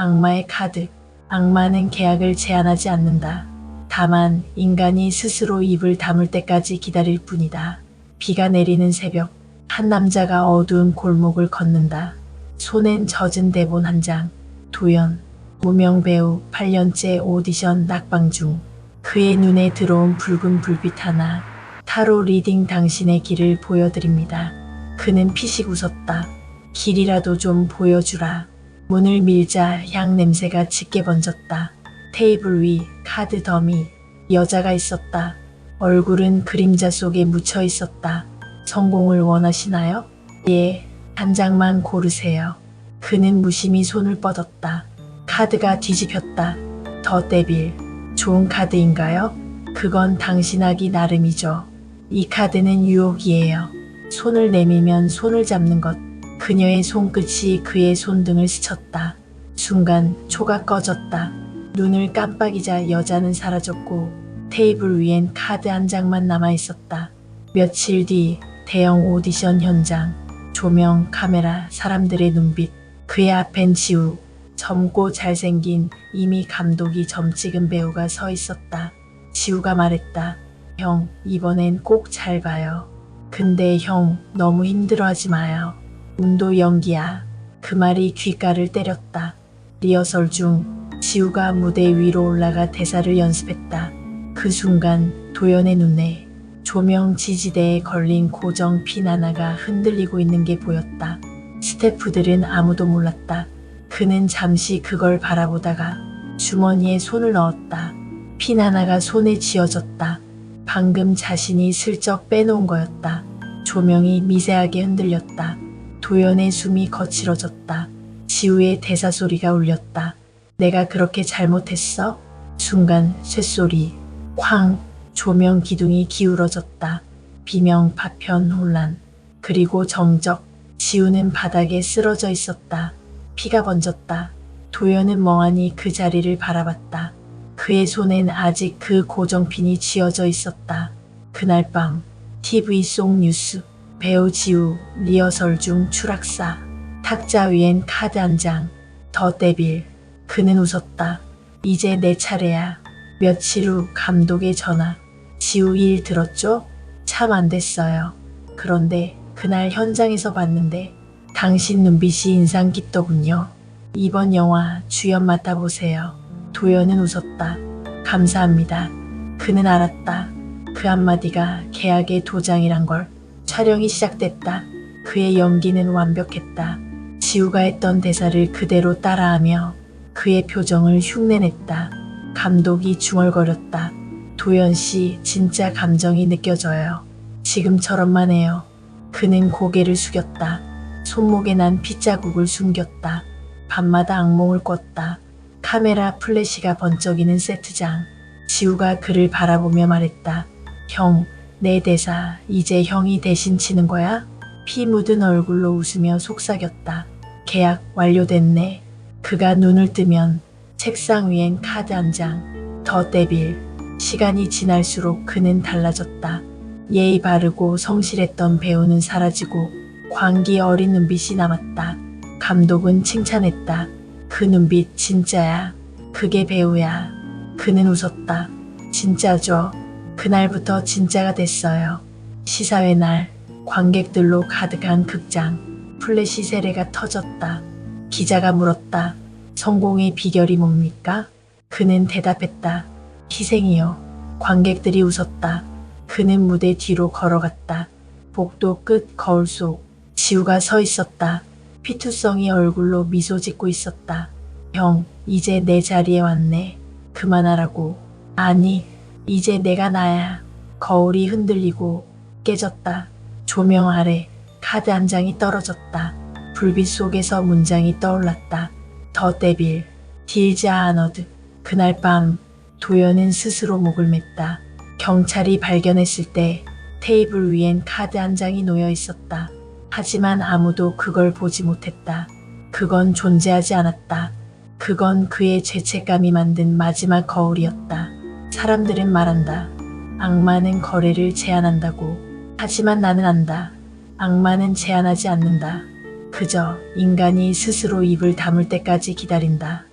악마의 카드. 악마는 계약을 제한하지 않는다. 다만 인간이 스스로 입을 다물 때까지 기다릴 뿐이다. 비가 내리는 새벽, 한 남자가 어두운 골목을 걷는다. 손엔 젖은 대본 한 장. 도연, 무명 배우 8년째 오디션 낙방 중. 그의 눈에 들어온 붉은 불빛 하나. 타로 리딩 당신의 길을 보여드립니다. 그는 피식 웃었다. 길이라도 좀 보여주라. 문을 밀자 향 냄새가 짙게 번졌다. 테이블 위 카드 더미 여자가 있었다. 얼굴은 그림자 속에 묻혀 있었다. 성공을 원하시나요? 예, 한 장만 고르세요. 그는 무심히 손을 뻗었다. 카드가 뒤집혔다. 더 데빌. 좋은 카드인가요? 그건 당신하기 나름이죠. 이 카드는 유혹이에요. 손을 내밀면 손을 잡는 것. 그녀의 손끝이 그의 손등을 스쳤다. 순간 초가 꺼졌다. 눈을 깜빡이자 여자는 사라졌고 테이블 위엔 카드 한 장만 남아 있었다. 며칠 뒤 대형 오디션 현장. 조명, 카메라, 사람들의 눈빛. 그의 앞엔 지우. 젊고 잘생긴 이미 감독이 점 찍은 배우가 서 있었다. 지우가 말했다. 형, 이번엔 꼭 잘 봐요. 근데 형, 너무 힘들어하지 마요. 운도 연기야. 그 말이 귓가를 때렸다. 리허설 중 지우가 무대 위로 올라가 대사를 연습했다. 그 순간 도연의 눈에 조명 지지대에 걸린 고정 핀 하나가 흔들리고 있는 게 보였다. 스태프들은 아무도 몰랐다. 그는 잠시 그걸 바라보다가 주머니에 손을 넣었다. 핀 하나가 손에 쥐어졌다. 방금 자신이 슬쩍 빼놓은 거였다. 조명이 미세하게 흔들렸다. 도연의 숨이 거칠어졌다. 지우의 대사 소리가 울렸다. 내가 그렇게 잘못했어? 순간 쇳소리, 쾅, 조명 기둥이 기울어졌다. 비명, 파편, 혼란. 그리고 정적, 지우는 바닥에 쓰러져 있었다. 피가 번졌다. 도연은 멍하니 그 자리를 바라봤다. 그의 손엔 아직 그 고정핀이 쥐어져 있었다. 그날 밤 TV 속 뉴스 배우 지우 리허설 중 추락사 탁자 위엔 카드 한 장. 더 데빌. 그는 웃었다. 이제 내 차례야. 며칠 후 감독의 전화. 지우 일 들었죠? 참 안 됐어요. 그런데 그날 현장에서 봤는데 당신 눈빛이 인상 깊더군요. 이번 영화 주연 맡아보세요. 도연은 웃었다. 감사합니다. 그는 알았다. 그 한마디가 계약의 도장이란 걸. 촬영이 시작됐다. 그의 연기는 완벽했다. 지우가 했던 대사를 그대로 따라하며 그의 표정을 흉내냈다. 감독이 중얼거렸다. 도연 씨 진짜 감정이 느껴져요. 지금처럼만 해요. 그는 고개를 숙였다. 손목에 난 핏자국을 숨겼다. 밤마다 악몽을 꿨다. 카메라 플래시가 번쩍이는 세트장. 지우가 그를 바라보며 말했다. 형, 내 대사 이제 형이 대신 치는 거야? 피 묻은 얼굴로 웃으며 속삭였다. 계약 완료됐네. 그가 눈을 뜨면 책상 위엔 카드 한 장. 더 데빌. 시간이 지날수록 그는 달라졌다. 예의 바르고 성실했던 배우는 사라지고 광기 어린 눈빛이 남았다. 감독은 칭찬했다. 그 눈빛 진짜야. 그게 배우야. 그는 웃었다. 진짜죠. 그날부터 진짜가 됐어요. 시사회 날 관객들로 가득한 극장. 플래시 세례가 터졌다. 기자가 물었다. 성공의 비결이 뭡니까? 그는 대답했다. 희생이요. 관객들이 웃었다. 그는 무대 뒤로 걸어갔다. 복도 끝 거울 속 지우가 서 있었다. 피투성이 얼굴로 미소 짓고 있었다. 형, 이제 내 자리에 왔네. 그만하라고. 아니, 이제 내가 나야. 거울이 흔들리고 깨졌다. 조명 아래 카드 한 장이 떨어졌다. 불빛 속에서 문장이 떠올랐다. 더 데빌, 딜자 아너드. 그날 밤 도연은 스스로 목을 맸다. 경찰이 발견했을 때 테이블 위엔 카드 한 장이 놓여 있었다. 하지만 아무도 그걸 보지 못했다. 그건 존재하지 않았다. 그건 그의 죄책감이 만든 마지막 거울이었다. 사람들은 말한다. 악마는 거래를 제한한다고. 하지만 나는 안다. 악마는 제한하지 않는다. 그저 인간이 스스로 입을 다물 때까지 기다린다.